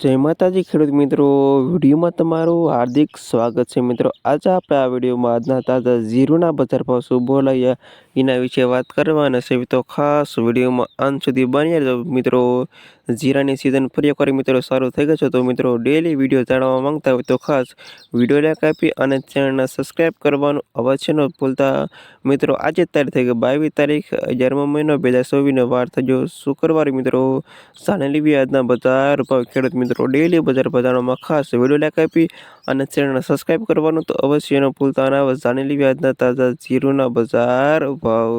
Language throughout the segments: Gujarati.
જય માતાજી, ખેડૂત મિત્રો. વિડીયોમાં તમારું હાર્દિક સ્વાગત છે મિત્રો. આજે આપણે આ વિડીયોમાં આજના તાજા ઝીરોના બજાર ભાવ શું બોલાયા, એના વિશે વાત કરવાના છે. તો ખાસ વિડીયોમાં અંત સુધી બની રહેજો મિત્રો. જીરાની સિઝન ફરી એકવાર મિત્રો સારું થઈ ગયું છે તો મિત્રો ડેલી વીડિયો જાણવા માંગતા હોય તો ખાસ વીડિયો લાઈક આપી અને ચેનલને સબસ્ક્રાઈબ કરવાનું અવશ્ય ન ભૂલતા. મિત્રો આજે તારીખ થઈ ગઈ બાવીસ તારીખ અગિયારમો મહિનો બે હજાર ચોવીસનો વાર થયો શુક્રવાર મિત્રો જાણેલી બી આજના બજાર ભાવ ખેડૂત મિત્રો ડેલી બજાર બજારોમાં ખાસ વિડીયો લાઈક આપી અને ચેનલને સબસ્ક્રાઈબ કરવાનું તો અવશ્ય ન ભૂલતા અને આવા જાણેલી બી આજના તાજા જીરુના બજાર ભાવ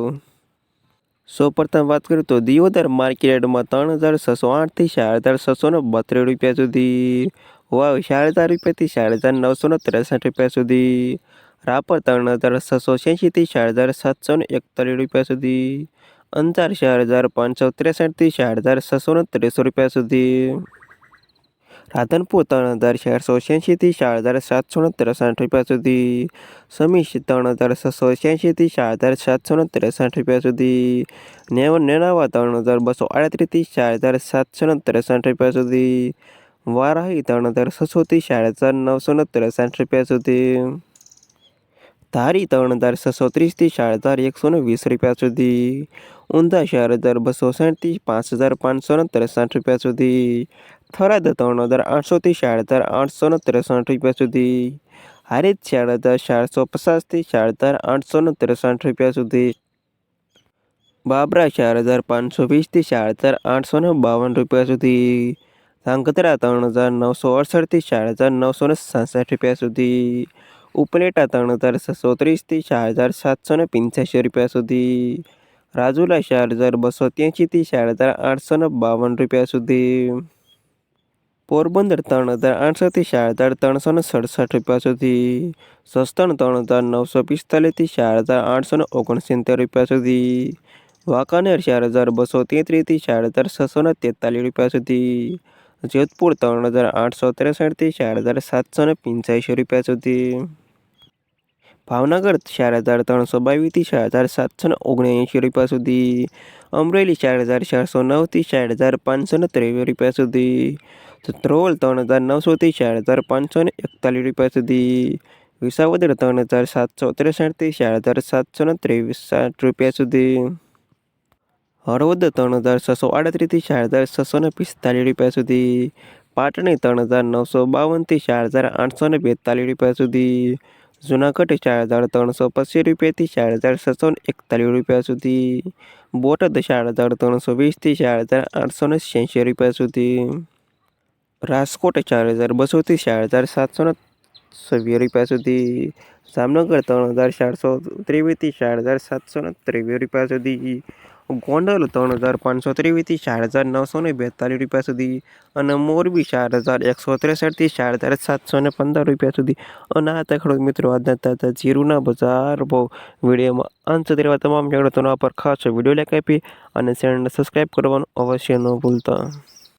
સૌ પ્રથમ વાત કરીએ તો દિયોદર માર્કેટમાં ત્રણ હજાર છસો આઠથી ચાર હજાર છસો ને બત્રીસ રૂપિયા સુધી વાવ ચાર હજાર રૂપિયાથી ચાર હજાર નવસો ને ત્રેસઠ રૂપિયા સુધી રાપર ત્રણ હજાર છસો છ્યાસીથી ચાર હજાર સાતસો ને એકતાલીસ રૂપિયા સુધી અંજાર ચાર હજાર પાંચસો ત્રેસઠથી ચાર હજાર છસો ને ત્રીસો રૂપિયા સુધી રાધનપુર ત્રણ હજાર ચારસો છ્યાસીથી ચાર હજાર સાતસો ને ત્રેસઠ રૂપિયા સુધી સમીશ ત્રણ હજાર છસો છ્યાસીથી ચાર હજાર સાતસો ને ત્રેસઠ રૂપિયા સુધી નેવ નેનાવા ત્રણ હજાર બસો આડત્રીસથી ચાર હજાર સાતસો ને ત્રેસઠ રૂપિયા સુધી વારાહી ત્રણ હજાર છસોથી ચાર હજાર નવસો ને ત્રેસઠ રૂપિયા સુધી ધારી ત્રણ હજાર છસો ત્રીસથી ચાર હજાર એકસો ને વીસ રૂપિયા સુધી ઊંધા ચાર હજાર બસો સાઠથી પાંચ હજાર પાંચસો ને ત્રેસઠ રૂપિયા સુધી થરાદ ત્રણ હજાર આઠસોથી ચાર હજાર આઠસો ને ત્રેસઠ રૂપિયા સુધી હારીજ ચાર હજાર ચારસો પચાસથી ચાર હજાર આઠસો ને ત્રેસઠ રૂપિયા સુધી બાબરા ચાર હજાર પાંચસો વીસથી ચાર હજાર આઠસો ને બાવન રૂપિયા સુધી ધાંગધ્રા ત્રણ હજાર નવસો અડસઠથી ચાર હજાર નવસો ને સાસઠ રૂપિયા સુધી ઉપલેટા ત્રણ હજાર છસો ત્રીસથી ચાર હજાર સાતસો ને પંચ્યાસી રૂપિયા સુધી. રાજુલા ચાર હજાર બસો ત્યાંશીથી ચાર હજાર આઠસો ને બાવન રૂપિયા સુધી. પોરબંદર ત્રણ હજાર આઠસોથી ચાર હજાર ત્રણસો ને સડસઠ રૂપિયા સુધી. સસ્તણ ત્રણ હજાર નવસો પિસ્તાલીસથી ચાર હજાર આઠસો ને ઓગણસિત્તેર રૂપિયા સુધી. વાંકાનેર ચાર હજાર બસો તેત્રીસથી ચાર હજાર છસો ને તેતાલીસ રૂપિયા સુધી. જેતપુર ત્રણ હજાર આઠસો ત્રેસઠથી ચાર હજાર સાતસો ને પંચ્યાસી રૂપિયા સુધી. ભાવનગર ચાર હજાર ત્રણસો બાવીસથી ચાર હજાર સાતસો ને ઓગણએંશી રૂપિયા સુધી. અમરેલી ચાર હજાર ચારસો નવથી ચાર હજાર પાંચસો ને ત્રેવીસ રૂપિયા સુધી. ધ્રોલ ત્રણ હજાર નવસોથી ચાર હજાર પાંચસો ને એકતાલીસ રૂપિયા સુધી. વિસાવદર ત્રણ હજાર સાતસો ત્રેસઠથી ચાર હજાર સાતસો ને ત્રેવીસ સાઠ રૂપિયા સુધી. હળવદ ત્રણ હજાર છસો આડત્રીસથી ચાર હજાર છસો ને પિસ્તાલીસ રૂપિયા સુધી. પાટણી ત્રણ હજાર નવસો બાવનથી ચાર હજાર આઠસો ને બેતાલીસ રૂપિયા સુધી. જુનાગઢ ચાર હજાર ત્રણસો પચીસ રૂપિયાથી ચાર હજાર છસો એકતાલીસ રૂપિયા સુધી. બોટાદ ચાર હજાર ત્રણસો વીસથી ચાર હજાર આઠસો ને છ્યાસી રૂપિયા સુધી. રાજકોટ ચાર હજાર બસોથી ચાર હજાર સાતસો ને છવ્વીસ રૂપિયા સુધી. જામનગર ત્રણ હજાર ચારસો ત્રેવીસથી ચાર હજાર સાતસો ને ત્રેવીસ રૂપિયા સુધી. ગોંડલ ત્રણ હજાર પાંચસો ત્રેવીસથી ચાર હજાર નવસો ને બેતાલીસ રૂપિયા સુધી અને મોરબી ચાર હજાર એકસો ત્રેસઠથી ચાર હજાર સાતસો ને પંદર રૂપિયા સુધી. અને આ ખેડૂત મિત્રો આજના તાજા જીરુના બજાર બહુ વિડીયોમાં અંત રહેવા તમામ ખેડૂતોના પર ખાસ વીડિયો લાઈક આપી અને ચેનલને સબસ્ક્રાઈબ કરવાનું અવશ્ય ન ભૂલતા.